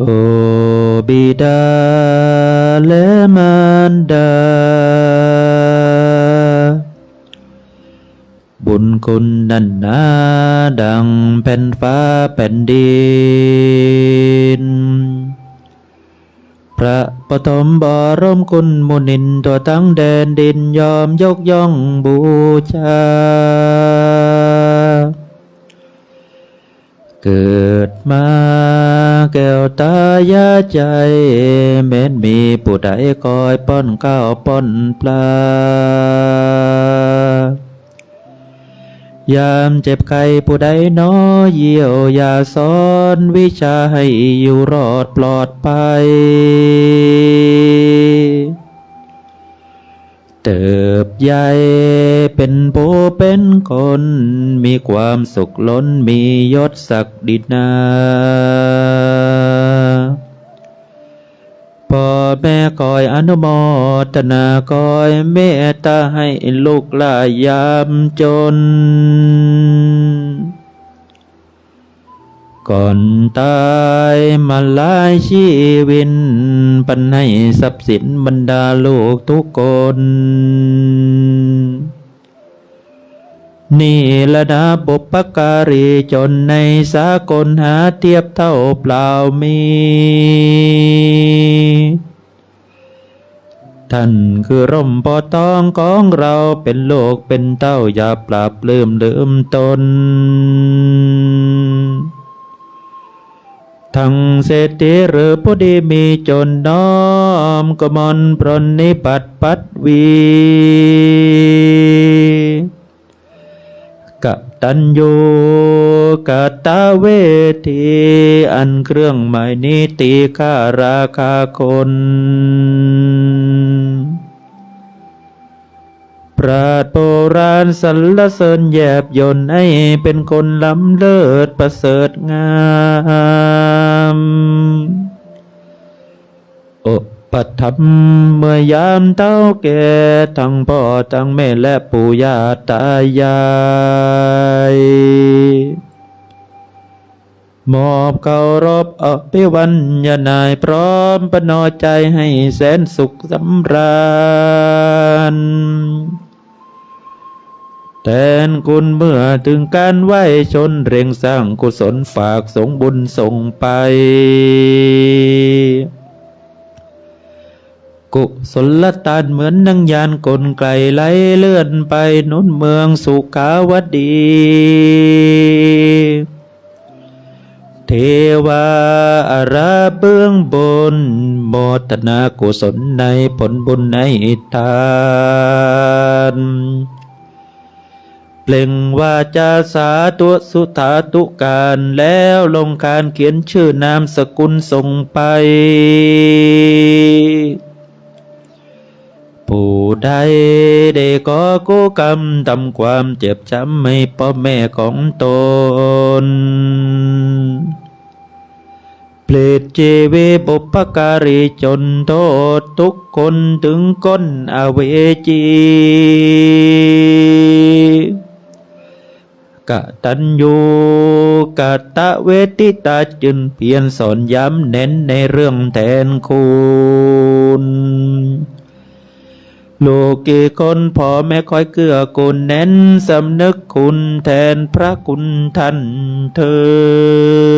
โอบิดาและมารดา บุญคุณนันนาดังแผ่นฟ้าแผ่นดิน พระปฐมบรมคุณมุนินตัวทั้งแดนดินยอมยกย่องบูชาเกิดมา แก้วตายาใจแม้นมีผู้ใดคอยป้อนข้าวป้อนปลายามเจ็บไข้ผู้ใดน้อเยี่ยวยาสอนวิชาให้อยู่รอดปลอดภัย เติบใหญ่เป็นผู้เป็นคน มีความสุขล้นมียศศักดินาพ่อแม่คอยอนุโมทนาคอยเมตตาให้ลูกหลายยามจน ก่อนตายมาหลายชีวิน ปันให้ทรัพย์สินบรรดาลูกทุกคน นี่ละนะบุปการีจนในสากลหาเทียบเท่าเปล่ามีท่านคือร่มปอตองของเราเป็นโลกเป็นเต้าอย่าปราบเลื่มเดิมตน ทั้งเศรษฐีหรือผู้ดีมีจนน้อมกมลปรนนิปัตปัดวีกตัญญูกตาเวทีอันเครื่องหมายนิติค่าราคาคน ราดโบราณสรรเสริญแยบยนให้เป็นคนล้ำเลิศประเสริฐงามโอปัทมเมื่อยามเต้าแก่ทั้งพ่อทั้งแม่และปู่ย่าตายายมอบเคารพอภิวันยานายพร้อมประนอใจให้แสนสุขสำราญ แทนคุณเมื่อถึงการไหวชนเร่งสร้างกุศลฝากสงบุญส่งไป กุศลตานเหมือนนังยานกลไกลไหลเลื่อนไปนุนเมืองสุขาวดี เทวาอาราเบื้องบนโมทนากุศลในผลบุญในทาน เปล่งวาจาสาตุสุธาตุการแล้วลงการเขียนชื่อนามสกุลส่งไป ผู้ใดได้ก่อกุกรรมทำความเจ็บช้ำให้พ่อแม่ของตนเปรตเจเวบุปการีจนโทษทุกคนถึงก้นอเวจี กตัญญูกตะเวทิตาจึงเพียรสอนย้ำเน้นในเรื่องแทนคุณโลกีคนพ่อแม่คอยเกื้อกูลเน้นสำนึกคุณแทนพระคุณท่านเธอ